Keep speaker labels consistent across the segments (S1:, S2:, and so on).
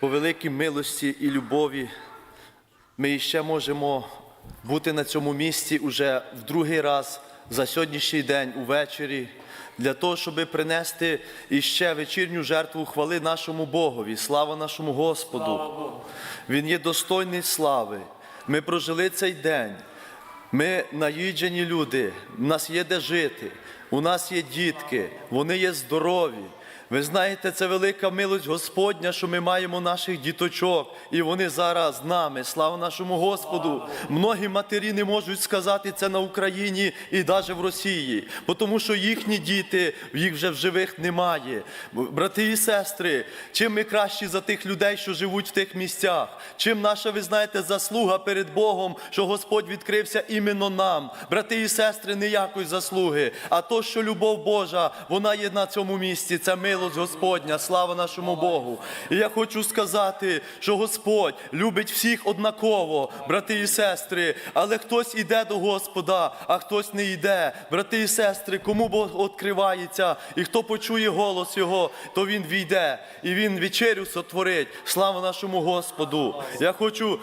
S1: по великій милості і любові ми ще можемо бути на цьому місці уже в другий раз за сьогоднішній день увечері, для того, щоб принести іще вечірню жертву хвали нашому Богові. Слава нашому Господу! Він є достойний слави. Ми прожили цей день. Ми наїджені люди, в нас є де жити, у нас є дітки, вони є здорові. Ви знаєте, це велика милость Господня, що ми маємо наших діточок, і вони зараз з нами. Слава нашому Господу! Многі матері не можуть сказати це на Україні і навіть в Росії, тому що їхні діти, їх вже в живих немає. Брати і сестри, чим ми кращі за тих людей, що живуть в тих місцях, чим наша, ви знаєте, заслуга перед Богом, що Господь відкрився іменно нам, брати і сестри, не якось заслуги, а то, що любов Божа, вона є на цьому місці. Це милость Господня, слава нашому Богу. І я хочу сказати, що Господь любить всіх однаково, брати і сестри, але хтось іде до Господа, а хтось не йде. Брати і сестри, кому Бог відкривається, і хто почує голос Його, то він війде і він вечерю сотворить. Слава нашому Господу. Я хочу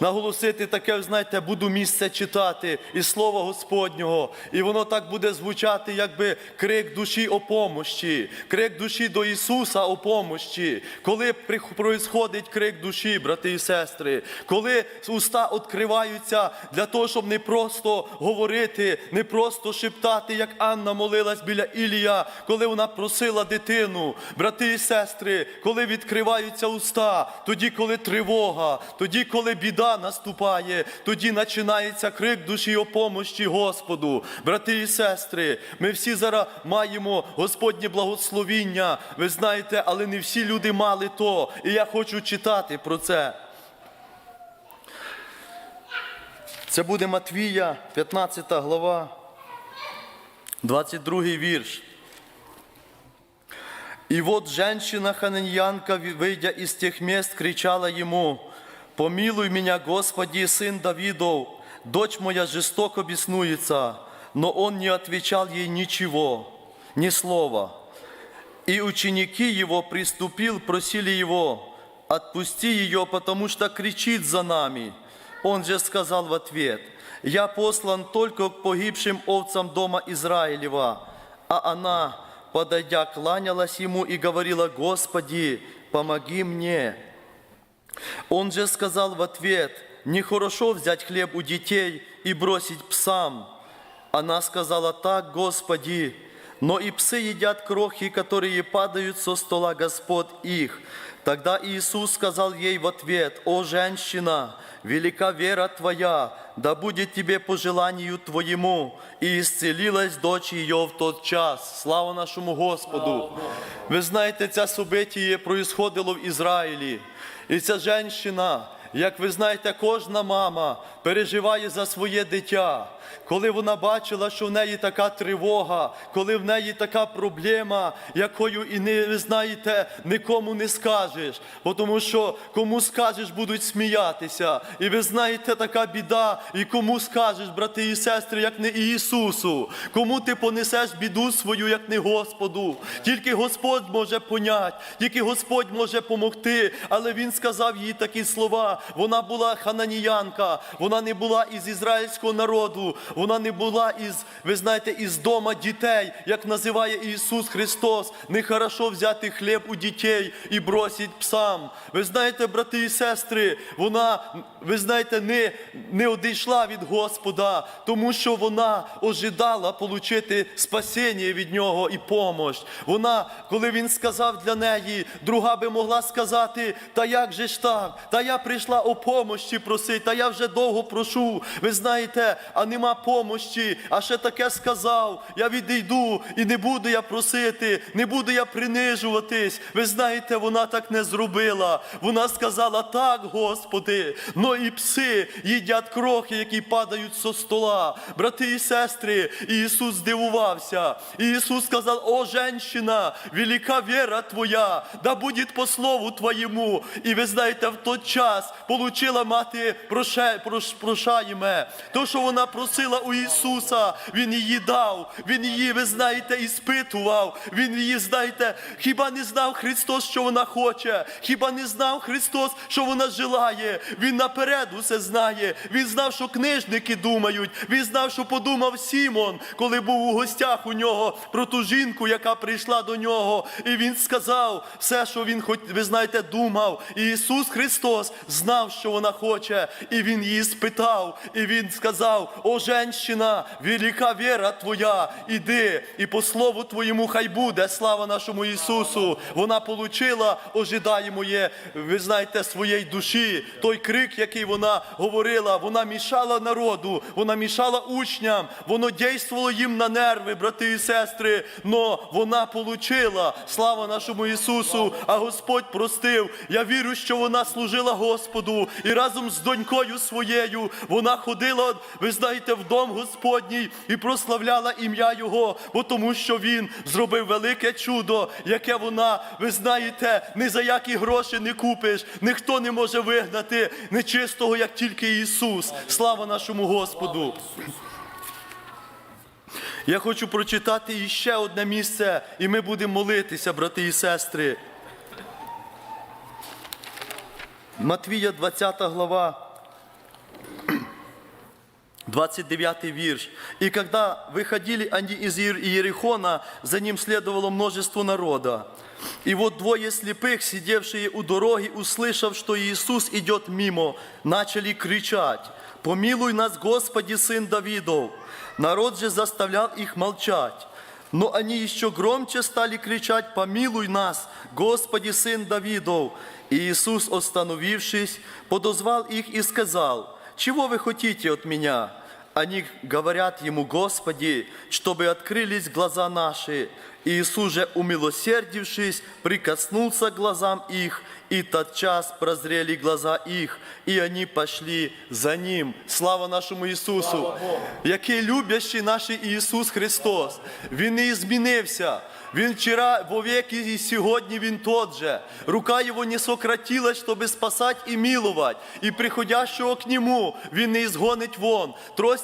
S1: наголосити таке, знаєте, буду місце читати і слово Господнього, і воно так буде звучати, якби крик душі о помощі, крик душі до Ісуса о помощі. Коли происходить крик душі, брати і сестри, коли уста відкриваються для того, щоб не просто говорити, не просто шептати, як Анна молилась біля Ілія, коли вона просила дитину, брати і сестри, коли відкриваються уста, тоді, коли тривога, тоді, коли біда наступає, тоді починається крик душі о помощі Господу. Брати і сестри, ми всі зараз маємо Господнє благословіння, ви знаєте, але не всі люди мали то. І я хочу читати про це. Це буде Матвія, 15 глава, 22 вірш. И вот женщина-хананьянка, выйдя из тех мест, кричала ему, «Помилуй меня, Господи, сын Давидов, дочь моя жестоко беснуется». Но он не отвечал ей ничего, ни слова. И ученики его, приступил, просили его, «Отпусти ее, потому что кричит за нами». Он же сказал в ответ, «Я послан только к погибшим овцам дома Израилева». А она, подойдя, кланялась ему и говорила, «Господи, помоги мне». Он же сказал в ответ, «Нехорошо взять хлеб у детей и бросить псам». Она сказала, «Так, Господи, но и псы едят крохи, которые падают со стола Господ их». Тогда Иисус сказал ей в ответ, «О, женщина, велика вера твоя, да будет тебе по желанию твоему». И исцелилась дочь ее в тот час. Слава нашому Господу! Ви знаєте, це событие происходило в Ізраїлі. І ця жінка, як ви знаєте, кожна мама переживає за своє дитя. Коли вона бачила, що в неї така тривога, коли в неї така проблема, якою і не ви знаєте, нікому не скажеш, Бо тому що кому скажеш, будуть сміятися. І ви знаєте, така біда, і кому скажеш, брати і сестри, як не Ісусу, кому ти понесеш біду свою, як не Господу. Тільки Господь може понять, тільки Господь може помогти. Але Він сказав їй такі слова. Вона була хананіянка, вона не була із ізраїльського народу, вона не була із, ви знаєте, із дома дітей, як називає Ісус Христос. Нехорошо взяти хліб у дітей і бросить псам. Ви знаєте, брати і сестри, вона, ви знаєте, не, не одійшла від Господа, тому що вона ожидала отримати спасіння від нього і помощ. Вона, коли він сказав для неї, друга би могла сказати, та як же ж так? Та я прийшла о помощі просити, та я вже довго прошу. Ви знаєте, а нема помощі, а ще таке сказав. Я відійду і не буду я просити, не буду я принижуватись. Ви знаєте, вона так не зробила. Вона сказала так, Господи, но і пси їдять крохи, які падають со стола. Брати і сестри, і Ісус здивувався. І Ісус сказав: О, женщина, велика віра Твоя, да буде по слову Твоєму. І ви знаєте, в той час получила мати прошаєме. То, що вона просила. у Ісуса, Він її дав, Він її, ви знаєте, іспитував. Він її, знаєте, хіба не знав Христос, що вона хоче? Хіба не знав Христос, що вона желає? Він наперед усе знає. Він знав, що книжники думають. Він знав, що подумав Сімон, коли був у гостях у нього про ту жінку, яка прийшла до нього. І він сказав все, що він ви знаєте, думав. І Ісус Христос знав, що вона хоче, і Він її спитав. І Він сказав: О, женщина, велика віра твоя, іди, і по слову твоєму хай буде, слава нашому Ісусу. Вона получила ожидаємоє, ви знаєте, своєї душі. Той крик, який вона говорила, вона мішала народу, вона мішала учням, воно дійствувало їм на нерви, брати і сестри. Но вона получила, слава нашому Ісусу, а Господь простив. Я вірю, що вона служила Господу і разом з донькою своєю вона ходила, ви знаєте, в дом Господній і прославляла ім'я Його, бо тому що Він зробив велике чудо, яке вона, ви знаєте, ні за які гроші не купиш, ніхто не може вигнати нечистого, як тільки Ісус. Слава нашому Господу. Я хочу прочитати іще одне місце, і ми будемо молитися, брати і сестри. Матвія, 20 глава, 29 вирш. «И когда выходили они из Иер- Иерихона, за ним следовало множество народа. И вот двое слепых, сидевшие у дороги, услышав, что Иисус идет мимо, начали кричать, «Помилуй нас, Господи, Сын Давидов!» Народ же заставлял их молчать. Но они еще громче стали кричать, «Помилуй нас, Господи, Сын Давидов!» И Иисус, остановившись, подозвал их и сказал, «Чего вы хотите от меня?» Они говорят Ему, «Господи, чтобы открылись глаза наши». И Иисус же, умилосердившись, прикоснулся к глазам их, и тотчас прозрели глаза их, и они пошли за Ним. Слава нашому Ісусу! Який любящий наш Ісус Христос! Він не змінився. Він вчора, вовеки и сьогодні Він тот же. Рука Его не сократилась, чтобы спасать и миловать. И приходящего к Нему Він не изгонить вон.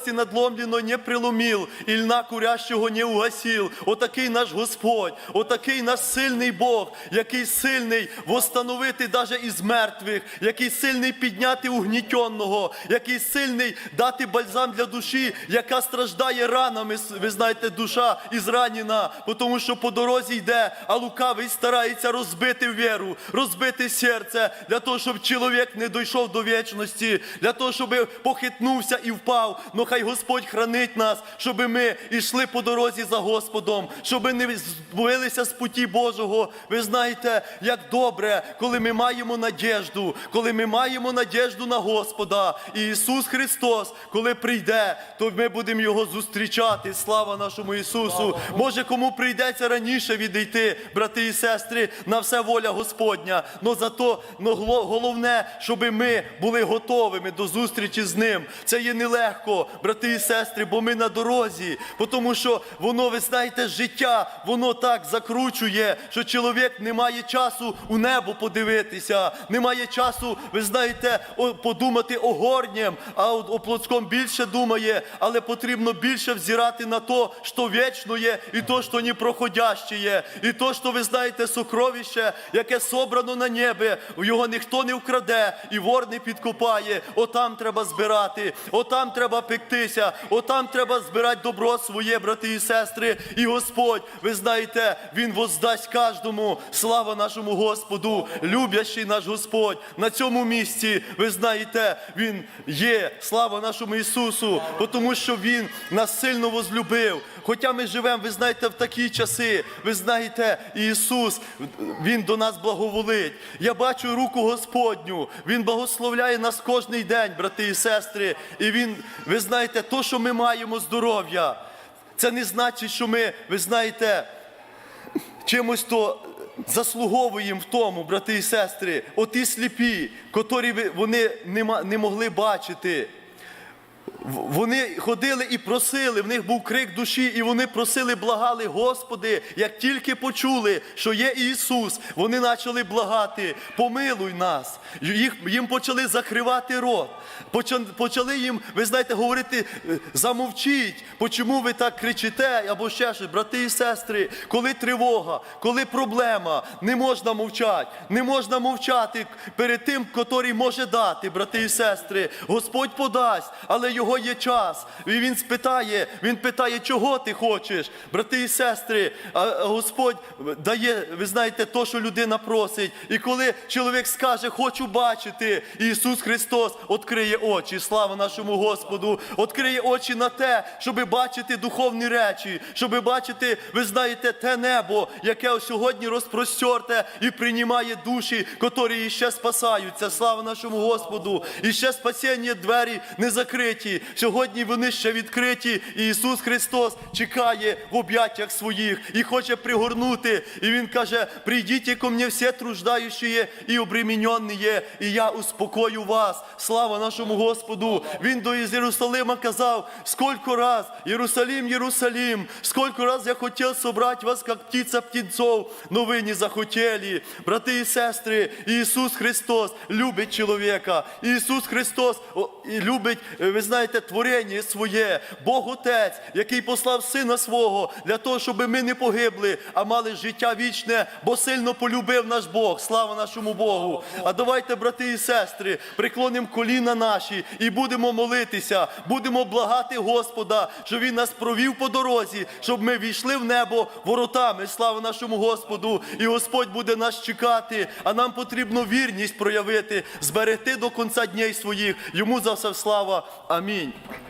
S1: Трости надломлено не приломил, и льна курящого не угасил. Отакий наш Господь, отакий наш сильний Бог, який сильний восстановити даже із мертвих, який сильний підняти угнітенного, який сильний дати бальзам для душі, яка страждає ранами, ви знаєте, душа ізранена, тому що по дорозі йде, а лукавий старається розбити віру, розбити серце, для того, щоб чоловік не дійшов до вічності, для того, щоб похитнувся і впав. Но хай Господь хранить нас, щоб ми йшли по дорозі за Господом, щоб не збилися з путі Божого. Ви знаєте, як добре, коли ми маємо надіжду, коли ми маємо надіжду на Господа. І Ісус Христос, коли прийде, то ми будемо Його зустрічати. Слава нашому Ісусу. Може, кому прийдеться раніше відійти, брати і сестри, на все воля Господня. Но зато но головне, щоб ми були готовими до зустрічі з Ним. Це є нелегко, брати і сестри, бо ми на дорозі, тому що воно, ви знаєте, життя, воно так закручує, що чоловік не має часу у небо подивитися, не має часу, ви знаєте, подумати о горнім, а о плотському більше думає, але потрібно більше взирати на то, що вічно є, і то, що непроходяще є, і то, що ви знаєте, сокровище, яке собрано на небі, його ніхто не вкраде, і вор не підкопає. Отам треба збирати, отам треба пектися, отам треба збирати добро своє, брати і сестри. І Господь, ви знаєте, Він воздасть кожному. Слава нашому Господу, любящий наш Господь. На цьому місці, ви знаєте, Він є. Слава нашому Ісусу, тому що Він нас сильно возлюбив. Хоча ми живемо, ви знаєте, в такі часи, ви знаєте, Ісус, Він до нас благоволить. Я бачу руку Господню, Він благословляє нас кожний день, брати і сестри. І Він, ви знаєте, то, що ми маємо здоров'я, це не значить, що ми, ви знаєте, чимось то заслуговуємо в тому, брати і сестри, оті сліпі, котрі вони не могли бачити. Вони ходили і просили, в них був крик душі, і вони просили, благали, Господи, як тільки почули, що є Ісус, вони почали благати, помилуй нас. Їх, їм почали закривати рот. Почали їм, ви знаєте, говорити, е, замовчіть, чому ви так кричите, або ще щось, брати і сестри, коли тривога, коли проблема, не можна мовчати, не можна мовчати перед тим, котрий може дати, брати і сестри. Господь подасть, але його є час. І він спитає, він питає, чого ти хочеш, брати і сестри. А Господь дає, ви знаєте, то, що людина просить. І коли чоловік скаже, хочу бачити, Ісус Христос відкриє очі. Слава нашому Господу, відкриє очі на те, щоб бачити духовні речі, щоб бачити, ви знаєте, те небо, яке сьогодні розпростерте і приймає душі, котрі ще спасаються. Слава нашому Господу! І ще спасіння двері не закриті. Сьогодні вони ще відкриті. І Ісус Христос чекає в об'яттях своїх і хоче пригорнути. І Він каже: прийдіть ко мені всі труждаючі і обременені, і я успокою вас. Слава нашому Господу! Він до Єрусалима казав, скільки раз, Єрусалим, Єрусалим, скільки раз я хотів собрати вас, як птиця птенцов, но ви не захотіли. Брати і сестри, Ісус Христос любить чоловіка. Ісус Христос любить, е, ви знаєте, творення своє. Бог Отець, який послав Сина свого для того, щоб ми не погибли, а мали життя вічне, бо сильно полюбив наш Бог. Слава нашому Богу. А давайте, брати і сестри, приклонимо коліна наші і будемо молитися, будемо благати Господа, щоб Він нас провів по дорозі, щоб ми війшли в небо воротами. Слава нашому Господу! І Господь буде нас чекати, а нам потрібно вірність проявити, зберегти до кінця днів своїх. Йому за все слава. Амінь.